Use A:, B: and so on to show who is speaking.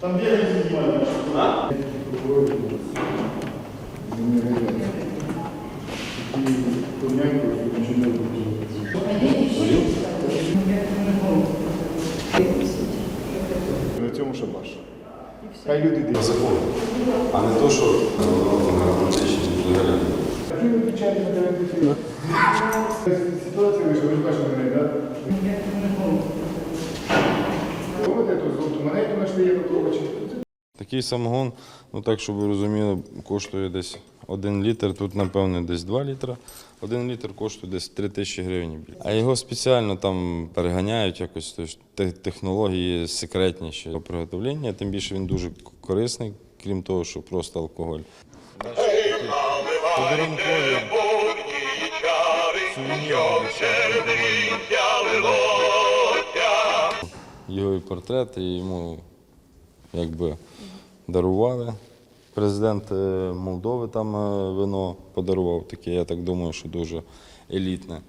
A: Там бегали снимали.
B: А?
A: На цьому шабаш. Хай люди дивляться.
B: закону. А не то, що воно романтичні взагалі.
A: А ви виключаєте на телевізорі? Ситуація вийшла, ви ж бачили мене, так? Эту золоту монету знайшли Януковича.
C: Такий самогон, ну так, щоб ви розуміли, коштує десь 1 літр, тут, напевно, десь 2 літра. Один літр коштує десь 3 тисячі гривень. А його спеціально там переганяють якось, тобто технології секретніші до приготовлення, тим більше він дуже корисний, крім того, що просто алкоголь. Подарункові його і портрет, і йому якби дарували. Президент е, Молдови там е, вино подарував таке, я так думаю, що дуже елітне.